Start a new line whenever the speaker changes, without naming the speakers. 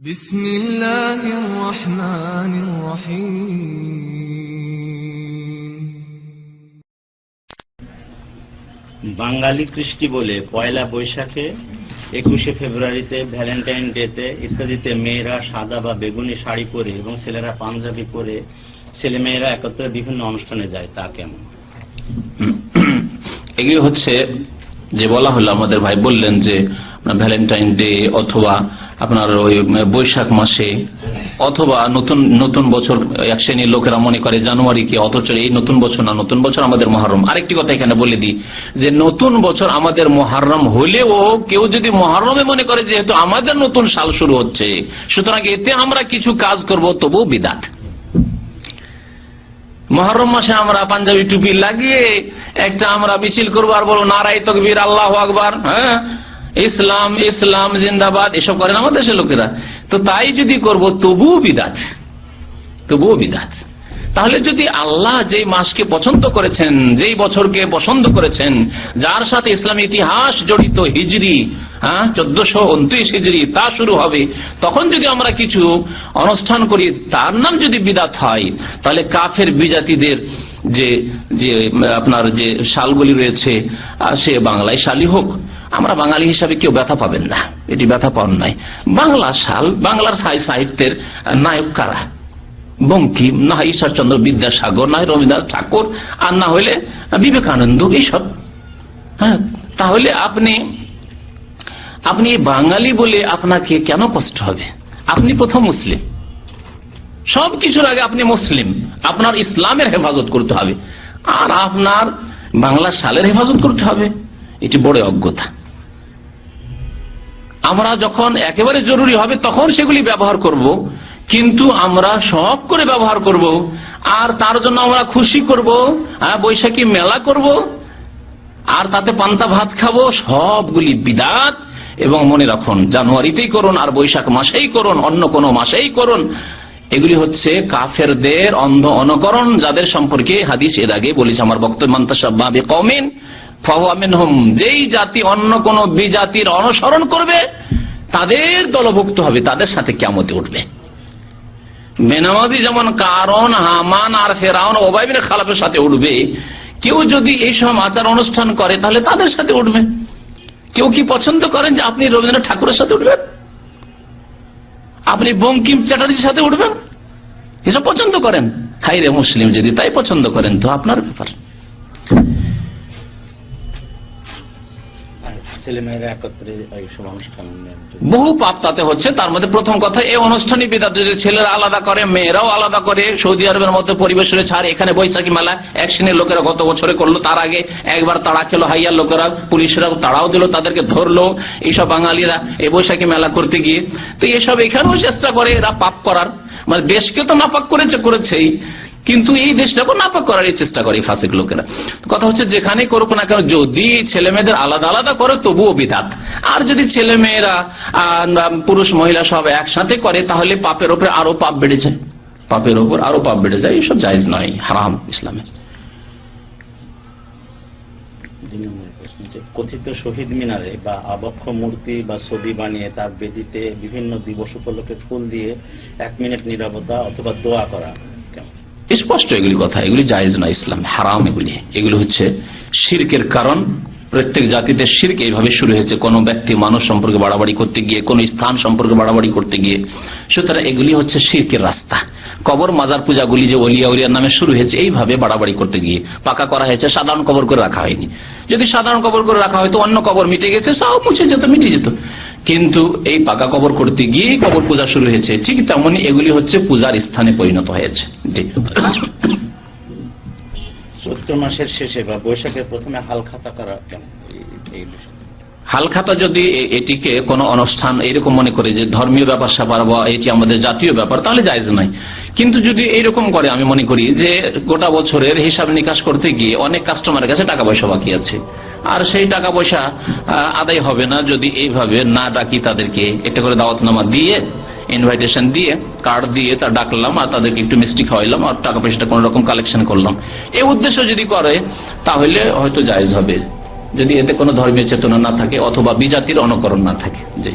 بسم الله الرحمن الرحيم
বাঙালি কৃষ্টি বলে পয়লা বৈশাখে একুশে ফেব্রুয়ারিতে ভ্যালেন্টাইন ডেতে ইত্যাদিতে মেয়েরা সাদা বা বেগুনি শাড়ি পরে এবং ছেলেরা পাঞ্জাবি পরে ছেলে মেয়েরা একত্রে বিভিন্ন অনুষ্ঠানে যায় তা কেমন
এগুলি হচ্ছে যে বলা হলো আমাদের ভাই বললেন যে ভ্যালেন্টাইন ডে অথবা আপনার ওই বৈশাখ মাসে, অথবা নতুন নতুন বছর, এক শ্রেণির লোকেরা মনে করে জানুয়ারিকে, অথচ এই নতুন বছর না, নতুন বছর আমাদের মহারম। আরেকটি কথা এখানে বলে দিই, যে নতুন বছর আমাদের মহারম হলেও কেউ যদি মহারমে মনে করে যেহেতু আমাদের নতুন সাল শুরু হচ্ছে, সুতরাং এতে আমরা কিছু কাজ করব তবু বিদাত। মহরম মাসে আমরা পাঞ্জাবি টুপি লাগিয়ে একটা আমরা মিছিল করব আর বলব নারাই তকবীর, আল্লাহ আকবার হ্যাঁ? ইসলাম ইসলাম, জিন্দাবাদ, এসব করেন আমাদের দেশের লোকেরা। তো তাই যদি করব, তবুও বিদাত। তবুও বিদাত। তাহলে যদি আল্লাহ যেই মাসকে পছন্দ করেছেন, যেই বছরকে পছন্দ করেছেন, যার সাথে ইসলাম ইতিহাস জড়িত হিজরি হ্যাঁ চোদ্দশো উনত্রিশ হিজড়ি তা শুরু হবে, তখন যদি আমরা কিছু অনুষ্ঠান করি, তার নাম যদি বিদাত হয়, তাহলে কাফের বিজাতিদের যে যে, আপনার যে শালগুলি রয়েছে সে বাংলায় শালি হোক। আমরা বাঙালি হিসাবে কেউ ব্যথা পাবেন না। এটি ব্যথা পান নাই বাংলা সাল, বাংলার সাহি- সাহিত্যের নায়ক কারা? বঙ্কিম না হয় ঈশ্বরচন্দ্র বিদ্যাসাগর, না হয় রবীন্দ্রনাথ ঠাকুর, আর না হইলে বিবেকানন্দ, এইসব। হ্যাঁ তাহলে আপনি আপনি বাঙালি বলে আপনাকে কেন কষ্ট হবে? আপনি প্রথম মুসলিম। সব কিছুর আগে আপনি মুসলিম। আপনার ইসলামের হেফাজত করতে হবে। আর আপনার বাংলা সালের হেফাজত করতে হবে। এটি বড় অজ্ঞতা। আমরা যখন একেবারে জরুরি হবে, তখন সেগুলি ব্যবহার করব। কিন্তু আমরা শখ করে ব্যবহার করব। আর তার জন্য আমরা খুশি করব বৈশাখী মেলা করব, আর তাতে পান্তা ভাত খাব, সবগুলি বিদাত। এবং মনে রাখুন, জানুয়ারিতেই করুন, আর বৈশাখ মাসেই করুন, অন্য কোনো মাসেই করুন। এগুলি হচ্ছে কাফেরদের অন্ধ অনুকরণ, যাদের সম্পর্কে হাদিস এর আগে বলেছে, আমার বক্তব্য মান্তাসাবে কমেন হোম যেই জাতি অন্য কোন বিজাতির অনুসরণ করবে, তাদের দলভুক্ত হবে, তাদের সাথে কেমতে উঠবে। বেনামাজি যেমন কারণ, হামান আর ফেরাউন ওবাইবিন খালাফের সাথে উঠবে, কেউ যদি এইসব আচার অনুষ্ঠান করে, তাহলে তাদের সাথে উঠবে। কেউ কি পছন্দ করেন যে আপনি রবীন্দ্রনাথ ঠাকুরের সাথে উঠবেন? আপনি বঙ্কিম চ্যাটার্জির সাথে উঠবেন? এসব পছন্দ করেন? হাই রে মুসলিম যদি তাই পছন্দ করেন, তো আপনার ব্যাপার। বহু পাপ তাতে হচ্ছে, তার মধ্যে প্রথম কথা, এই অনুষ্ঠানই বিদাত যদি ছেলেরা আলাদা করে, মেয়েরাও আলাদা করে, সৌদি আরবের মতো পরিবেশ রয়েছে আর এখানে বৈশাখী মেলা, এক শ্রেণির লোকেরা গত বছরে করল তার আগে, একবার তাড়া খেলো হাইয়ার লোকেরা পুলিশরা তাড়াও দিল, তাদেরকে ধরলো, এইসব বাঙালিরা এই বৈশাখী মেলা করতে গিয়ে। তো এসব এখানেও চেষ্টা করে এরা পাপ করার। মানে দেশকে তো নাপাক করেছে, করেছেই। কিন্তু এই দেশটাকে নাপাক করার চেষ্টা করে ফাঁসিক লোকেরা। কথা হচ্ছে যেখানে করুক না কেন, যদি ছেলে মেয়েদের আলাদা আলাদা করে, তবুও বিধাত। আর যদি ছেলে মেয়েরা পুরুষ মহিলা সব একসাথে করে, তাহলে পাপের ওপরে আরও পাপ বেড়ে যায়। পাপের ওপর আরও পাপ বেড়ে যায় এইসব জায়জ নয়, হারাম ইসলামে।
দুই নম্বর প্রশ্ন যে কথিত শহীদ মিনারে বা আবক্ষ মূর্তি বা ছবি বানিয়ে তার বেদিতে বিভিন্ন দিবস উপলক্ষে ফুল দিয়ে এক মিনিট নিরাপত্তা অথবা দোয়া করা
স্পষ্ট এগুলি কথা, এগুলি জায়েজ না ইসলাম, হারাম এগুলি। এগুলি হচ্ছে শিরকের কারণ। প্রত্যেক জাতিতে শির্ক এইভাবে শুরু হয়েছে, কোন ব্যক্তি মানুষ সম্পর্কে বাড়াবাড়ি করতে গিয়ে, কোন স্থান সম্পর্কে বাড়াবাড়ি করতে গিয়ে। সুতরাং এগুলি হচ্ছে শিরকের রাস্তা। কবর, মাজার পূজাগুলি যে অলিয়া উলিয়ার নামে শুরু হয়েছে, এইভাবে বাড়াবাড়ি করতে গিয়ে। পাকা করা হয়েছে, সাধারণ কবর করে রাখা হয়নি। যদি সাধারণ কবর করে রাখা হয়তো অন্য কবর মিটে গেছে, সাও মুছে যেত, মিটে যেত। কিন্তু এই পাকা কবর করতে গিয়ে কবর পূজা শুরু হয়েছে ঠিক তেমনি এগুলি হচ্ছে পূজার স্থানে পরিণত হয়েছে।
চৈত্র মাসের শেষে বা বৈশাখের প্রথমে হাল খাতা করা
হালখাতা যদি এটিকে কোনো অনুষ্ঠান এরকম মনে করে যে ধর্মীয় ব্যাপার স্যাপার বা এটি আমাদের জাতীয় ব্যাপার তাহলে জায়জ নাই কিন্তু যদি এইরকম করে আমি মনে করি যে গোটা বছরের হিসাব নিকাশ করতে গিয়ে অনেক কাস্টমারের কাছে টাকা পয়সা বাকি আছে। আর সেই টাকা পয়সা আদায় হবে না যদি এইভাবে না ডাকি তাদেরকে। একটা করে দাওয়াতনামা দিয়ে ইনভাইটেশন দিয়ে কার্ড দিয়ে তা ডাকলাম আর তাদেরকে একটু মিষ্টি খাওয়াইলাম আর টাকা পয়সাটা কোন রকম কালেকশন করলাম। এই উদ্দেশ্য যদি করে, তাহলে হয়তো জায়জ হবে। যদি এতে কোনো ধর্মীয় চেতনা না থাকে অথবা বিজাতির অনুকরণ না থাকে। জি।